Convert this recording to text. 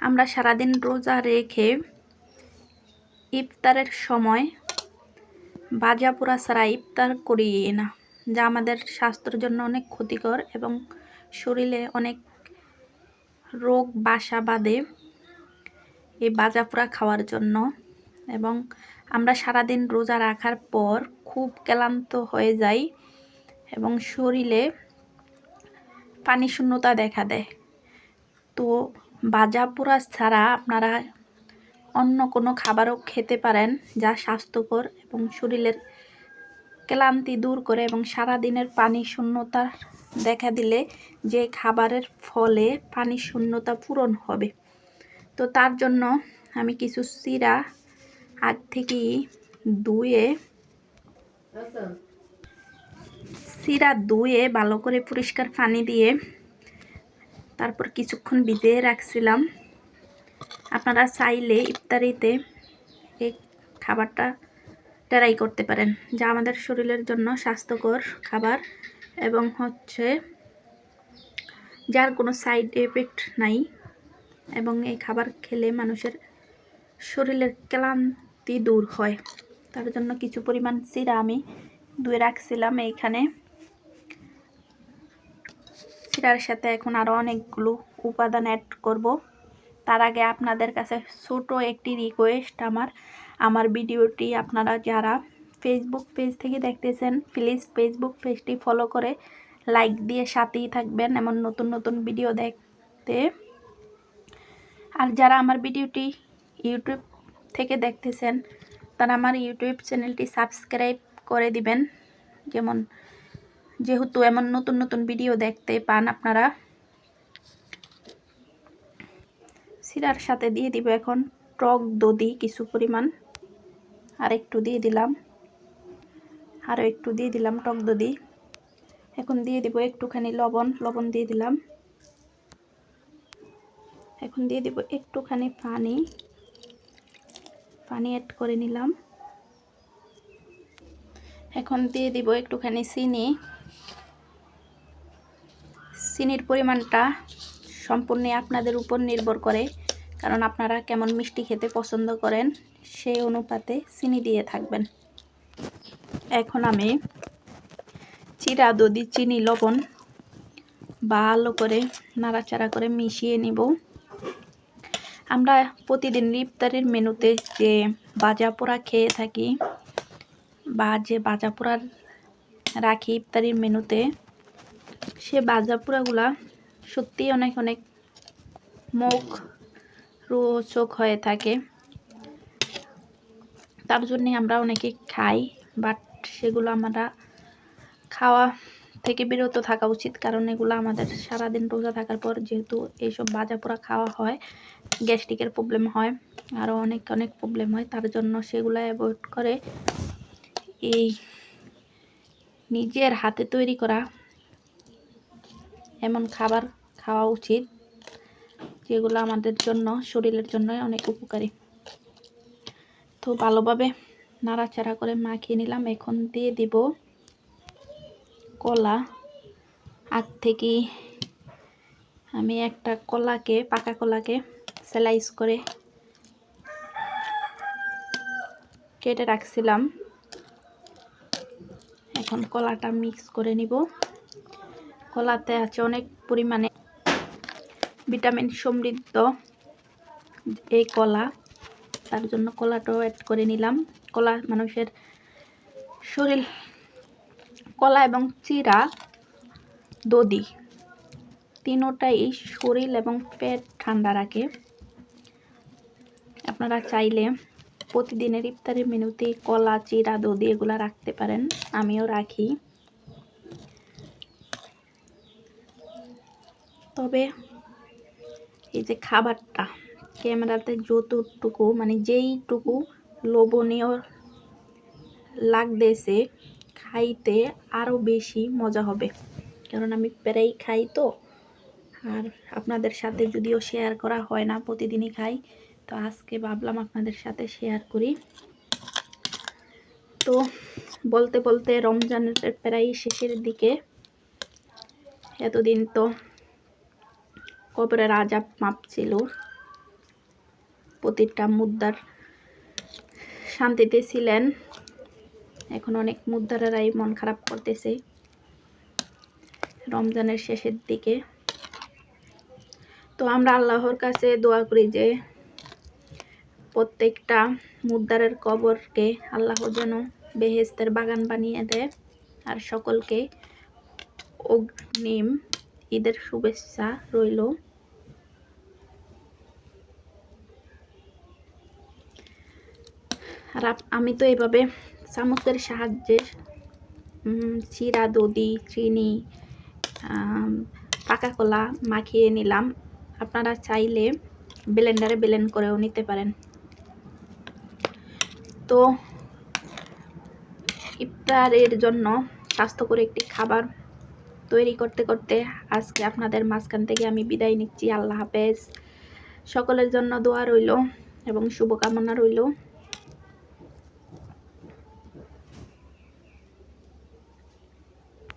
আমরা সারাদিন রোজা রেখে ইফতারের সময় বাজা পোড়া ছাড়া ইফতার করি না, যা আমাদের স্বাস্থ্যের জন্য অনেক ক্ষতিকর এবং শরীরে অনেক রোগ বাসা বাঁধে এই বাজা পোড়া খাওয়ার জন্য। এবং আমরা সারাদিন রোজা রাখার পর খুব ক্লান্ত হয়ে যাই এবং শরীরে পানি শূন্যতা দেখা দেয়। তো বাজা পোড়া ছাড়া আপনারা অন্য কোনো খাবারও খেতে পারেন যা স্বাস্থ্যকর এবং শরীরের ক্লান্তি দূর করে এবং সারা দিনের পানি শূন্যতা দেখা দিলে যে খাবারের ফলে পানি শূন্যতা পূরণ হবে। তো তার জন্য আমি কিছু চিরা আগ থেকেই ধুয়ে চিরা ধুয়ে ভালো করে পরিষ্কার পানি দিয়ে তারপর কিছুক্ষণ ভিজিয়ে রাখছিলাম। আপনারা চাইলে ইফতারিতে এই খাবারটা ট্রাই করতে পারেন, যা আমাদের শরীরের জন্য স্বাস্থ্যকর খাবার এবং হচ্ছে যার কোনো সাইড এফেক্ট নাই এবং এই খাবার খেলে মানুষের শরীরের ক্লান্তি দূর হয়। তার জন্য কিছু পরিমাণ চিরা আমি ধুয়ে রাখছিলাম এইখানে চিরার সাথে এখন আরও অনেকগুলো উপাদান অ্যাড করব। তার আগে আপনাদের কাছে ছোট একটি রিকোয়েস্ট আমার। আমার ভিডিওটি আপনারা যারা ফেসবুক পেজ থেকে দেখতেছেন প্লিজ ফেসবুক পেজটি ফলো করে লাইক দিয়ে সাথেই থাকবেন এমন নতুন নতুন ভিডিও দেখতে। আর যারা আমার ভিডিওটি ইউটিউব থেকে দেখতেছেন, তারা আমার ইউটিউব চ্যানেলটি সাবস্ক্রাইব করে দিবেন। যেমন যেহেতু এমন নতুন নতুন ভিডিও দেখতে পান আপনারা, সিরার সাথে দিয়ে দিব এখন টক দধি কিছু পরিমাণ। আর একটু দিয়ে দিলাম আরও একটু দিয়ে দিলাম টক দধি। এখন দিয়ে দিব একটুখানি লবণ লবণ দিয়ে দিলাম। এখন দিয়ে দিব একটুখানি পানি পানি অ্যাড করে নিলাম। এখন দিয়ে দিব একটুখানি চিনি। চিনির পরিমাণটা সম্পূর্ণ আপনাদের উপর নির্ভর করে, কারণ আপনারা কেমন মিষ্টি খেতে পছন্দ করেন সেই অনুপাতে চিনি দিয়ে থাকবেন। এখন আমি চিরা, দধি, চিনি, লবণ ভালো করে নাড়াচাড়া করে মিশিয়ে নিব। আমরা প্রতিদিন ইফতারের মেনুতে যে বাজা পোড়া খেয়ে থাকি বা যে বাজা পোড়া রাখি ইফতারির মেনুতে সে বাজা পোড়াগুলা সত্যি অনেক অনেক মুখ রোচক হয়ে থাকে। তার জন্যে আমরা অনেকে খাই বাট সেগুলো আমরা খাওয়া থেকে বিরত থাকা উচিত, কারণ এগুলো আমাদের সারাদিন রোজা থাকার পর যেহেতু এইসব বাজা পোড়া খাওয়া হয়, গ্যাস্ট্রিকের প্রবলেম হয় আরও অনেক অনেক প্রবলেম হয়, তার জন্য সেগুলো অ্যাভয়েড করে এই নিজের হাতে তৈরি করা এমন খাবার খাওয়া উচিত যেগুলো আমাদের জন্য, শরীরের জন্য অনেক উপকারী। তো ভালোভাবে নাড়াচাড়া করে মাখিয়ে নিলাম। এখন দিয়ে দিব কলা। আগ থেকে আমি একটা কলাকে, পাকা কলাকে স্যালাইস করে কেটে রাখছিলাম। এখন কলাটা মিক্স করে নিব। কলাতে আছে অনেক পরিমাণে ভিটামিন সমৃদ্ধ এই কলা। তার জন্য কলাটাও অ্যাড করে নিলাম। কলা মানুষের শরীর, কলা এবং চিরা দধি তিনোটাই শরীর এবং পেট ঠান্ডা রাখে। আপনারা চাইলে প্রতিদিনের ইফতারের মেনুতে কলা, চিরা দদি এগুলো রাখতে পারেন। আমিও রাখি। তবে এই যে খাবারটা ক্যামেরাতে যতটুকু মানে যেইটুকু লোভনীয় লাগতেছে, খাইতে আরও বেশি মজা হবে। কারণ আমি প্রায় খাই তো। আর আপনাদের সাথে যদিও শেয়ার করা হয় না, প্রতিদিনই খাই। তো আজকে ভাবলাম আপনাদের সাথে শেয়ার করি। তো বলতে বলতে রমজানের প্রায় শেষের দিকে, এতদিন তো কবরের আজাব মাপ ছিল। প্রতিটা মুদ্রার শান্তিতে ছিলেন। এখন অনেক মুদ্রারাই মন খারাপ করতেছে। রমজানের শেষের দিকে। তো আমরা আল্লাহর কাছে দোয়া করি যে, প্রত্যেকটা মুদ্রারের কবরকে আল্লাহ যেন বেহেস্তের বাগান বানিয়ে দেয় আর সকলকে অগ্নিম ঈদের শুভেচ্ছা রইল। আর আমি তো এইভাবে চামচের সাহায্যে চিরা, দধি, চিনি পাকা কলা মাখিয়ে নিলাম। আপনারা চাইলে ব্লেন্ডারে ব্লেন্ড করেও নিতে পারেন। তো ইফতারের জন্য স্বাস্থ্যকর একটি খাবার তৈরি করতে করতে আজকে আপনাদের মাঝখান থেকে আমি বিদায় নিচ্ছি। আল্লাহ হাফেজ। সকলের জন্য দোয়া রইল এবং শুভকামনা রইল।